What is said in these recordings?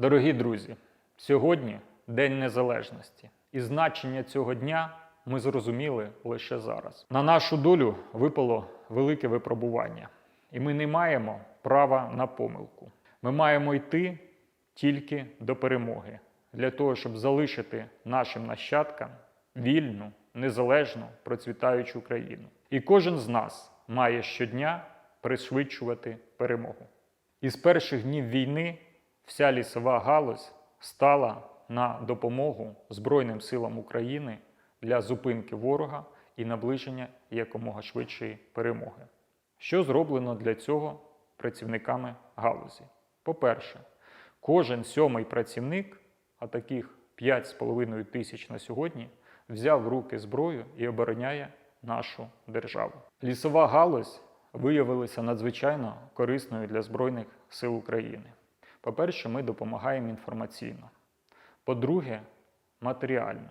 Дорогі друзі, сьогодні День Незалежності, і значення цього дня ми зрозуміли лише зараз. На нашу долю випало велике випробування, і ми не маємо права на помилку. Ми маємо йти тільки до перемоги для того, щоб залишити нашим нащадкам вільну, незалежну, процвітаючу країну. І кожен з нас має щодня пришвидшувати перемогу. Із перших днів війни вся лісова галузь стала на допомогу Збройним силам України для зупинки ворога і наближення якомога швидшої перемоги. Що зроблено для цього працівниками галузі? По-перше, кожен сьомий працівник, а таких 5,5 тисяч на сьогодні, взяв в руки зброю і обороняє нашу державу. Лісова галузь виявилася надзвичайно корисною для Збройних сил України. По-перше, ми допомагаємо інформаційно. По-друге, матеріально.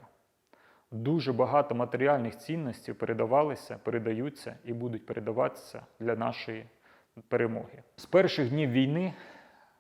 Дуже багато матеріальних цінностей передавалися, передаються і будуть передаватися для нашої перемоги. З перших днів війни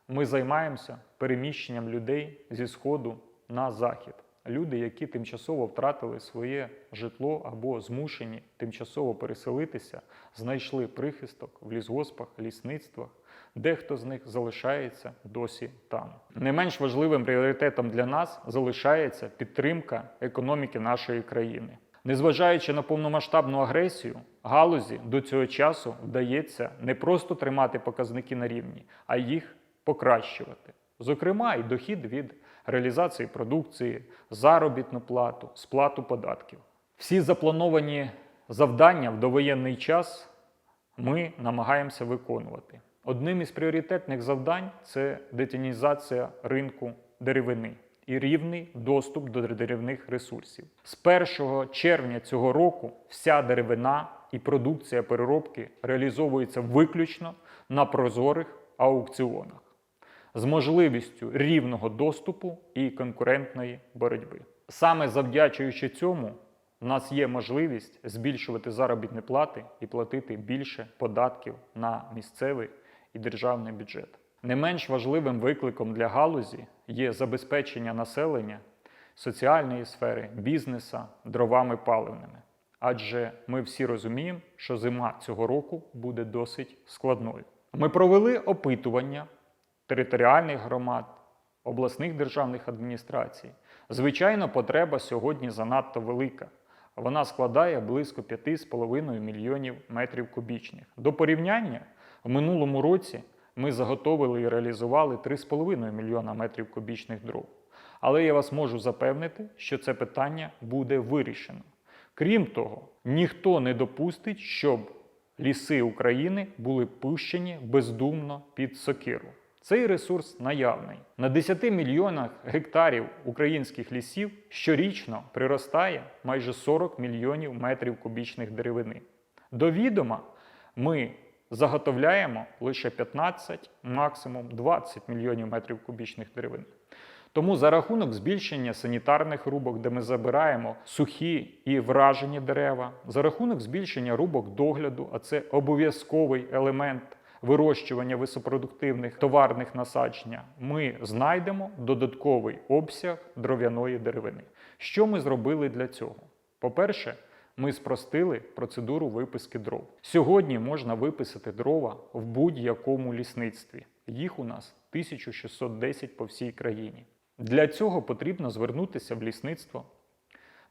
ми займаємося переміщенням людей зі Сходу на захід. Люди, які тимчасово втратили своє житло або змушені тимчасово переселитися, знайшли прихисток в лісгоспах, лісництвах. Дехто з них залишається досі там. Не менш важливим пріоритетом для нас залишається підтримка економіки нашої країни. Незважаючи на повномасштабну агресію, галузі до цього часу вдається не просто тримати показники на рівні, а їх покращувати. Зокрема, і дохід від реалізації продукції, заробітну плату, сплату податків. Всі заплановані завдання в довоєнний час ми намагаємося виконувати. Одним із пріоритетних завдань це детінізація ринку деревини і рівний доступ до деревних ресурсів. З 1 червня цього року вся деревина і продукція переробки реалізовується виключно на прозорих аукціонах з можливістю рівного доступу і конкурентної боротьби. Саме завдячуючи цьому, у нас є можливість збільшувати заробітні плати і платити більше податків на місцевий і державний бюджет. Не менш важливим викликом для галузі є забезпечення населення соціальної сфери, бізнеса дровами паливними. Адже ми всі розуміємо, що зима цього року буде досить складною. Ми провели опитування територіальних громад, обласних державних адміністрацій. Звичайно, потреба сьогодні занадто велика. Вона складає близько 5,5 мільйонів метрів кубічних. До порівняння, в минулому році ми заготовили і реалізували 3,5 мільйона метрів кубічних дров. Але я вас можу запевнити, що це питання буде вирішено. Крім того, ніхто не допустить, щоб ліси України були пущені бездумно під сокиру. Цей ресурс наявний. На 10 мільйонах гектарів українських лісів щорічно приростає майже 40 мільйонів метрів кубічних деревини. До відома ми заготовляємо лише 15, максимум 20 мільйонів метрів кубічних деревин. Тому за рахунок збільшення санітарних рубок, де ми забираємо сухі і вражені дерева, за рахунок збільшення рубок догляду, а це обов'язковий елемент вирощування висопродуктивних товарних насадження, ми знайдемо додатковий обсяг дров'яної деревини. Що ми зробили для цього? По-перше, ми спростили процедуру виписки дров. Сьогодні можна виписати дрова в будь-якому лісництві. Їх у нас 1610 по всій країні. Для цього потрібно звернутися в лісництво,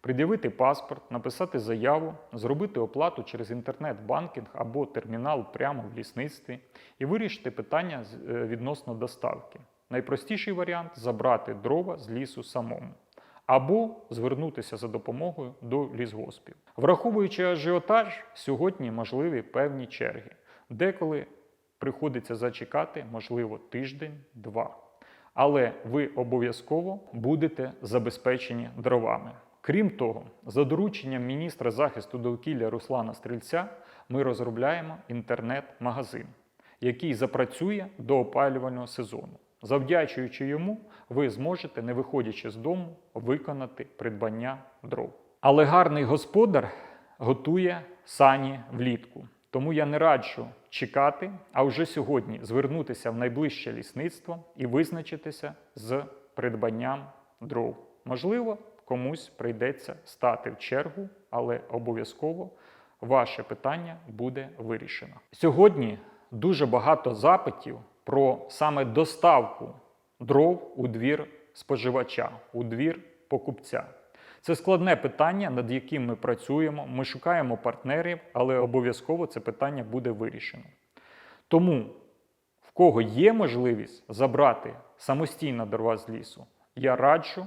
пред'явити паспорт, написати заяву, зробити оплату через інтернет-банкінг або термінал прямо в лісництві і вирішити питання е, відносно доставки. Найпростіший варіант забрати дрова з лісу самому. Або звернутися за допомогою до лісгоспів. Враховуючи ажіотаж, сьогодні можливі певні черги. Деколи приходиться зачекати, можливо, тиждень-два. Але ви обов'язково будете забезпечені дровами. Крім того, за дорученням міністра захисту довкілля Руслана Стрільця ми розробляємо інтернет-магазин, який запрацює до опалювального сезону. Завдячуючи йому, ви зможете, не виходячи з дому, виконати придбання дров. Але гарний господар готує сані влітку. Тому я не раджу чекати, а вже сьогодні звернутися в найближче лісництво і визначитися з придбанням дров. Можливо, комусь прийдеться стати в чергу, але обов'язково ваше питання буде вирішено. Сьогодні дуже багато запитів про саме доставку дров у двір споживача, у двір покупця. Це складне питання, над яким ми працюємо. Ми шукаємо партнерів, але обов'язково це питання буде вирішено. Тому, в кого є можливість забрати самостійно дрова з лісу, я раджу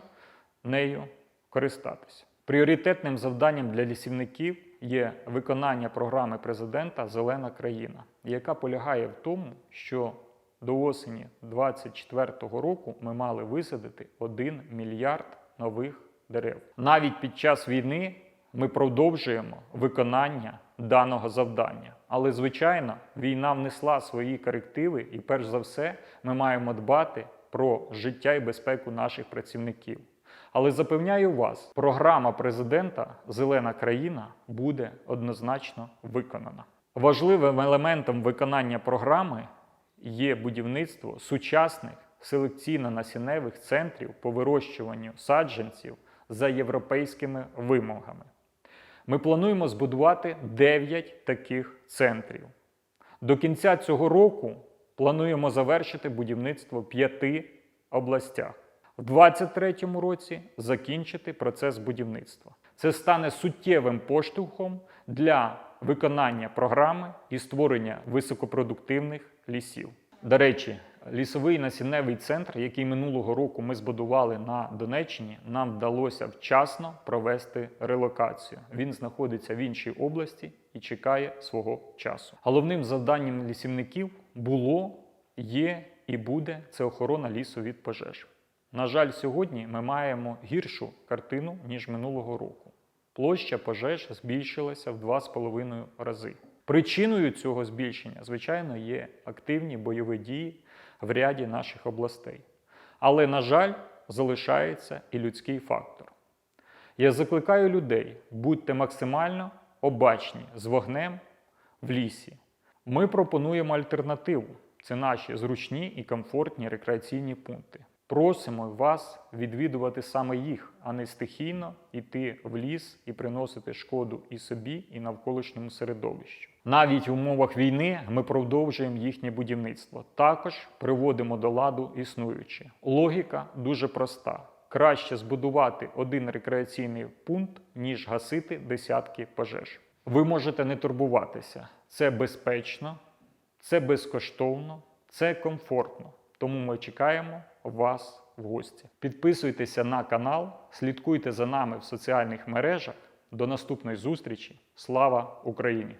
нею користатися. Пріоритетним завданням для лісівників є виконання програми президента Зелена країна, яка полягає в тому, що до осені 2024 року ми мали висадити 1 мільярд нових дерев. Навіть під час війни ми продовжуємо виконання даного завдання. Але, звичайно, війна внесла свої корективи, і перш за все ми маємо дбати про життя і безпеку наших працівників. Але запевняю вас, програма президента Зелена країна буде однозначно виконана. Важливим елементом виконання програми є будівництво сучасних селекційно-насінневих центрів по вирощуванню саджанців за європейськими вимогами. Ми плануємо збудувати 9 таких центрів. До кінця цього року плануємо завершити будівництво п'яти областях. В 2023 році закінчити процес будівництва. Це стане суттєвим поштовхом для виконання програми і створення високопродуктивних лісів. До речі, лісовий насінневий центр, який минулого року ми збудували на Донеччині, нам вдалося вчасно провести релокацію. Він знаходиться в іншій області і чекає свого часу. Головним завданням лісівників було, є і буде це охорона лісу від пожеж. На жаль, сьогодні ми маємо гіршу картину ніж минулого року. Площа пожеж збільшилася в 2,5 рази. Причиною цього збільшення, звичайно, є активні бойові дії в ряді наших областей. Але, на жаль, залишається і людський фактор. Я закликаю людей, будьте максимально обачні з вогнем в лісі. Ми пропонуємо альтернативу. Це наші зручні і комфортні рекреаційні пункти. Просимо вас відвідувати саме їх, а не стихійно йти в ліс і приносити шкоду і собі, і навколишньому середовищу. Навіть в умовах війни ми продовжуємо їхнє будівництво. Також приводимо до ладу існуюче. Логіка дуже проста: краще збудувати один рекреаційний пункт, ніж гасити десятки пожеж. Ви можете не турбуватися. Це безпечно, це безкоштовно, це комфортно. Тому ми чекаємо вас в гості. Підписуйтеся на канал, слідкуйте за нами в соціальних мережах. До наступної зустрічі. Слава Україні!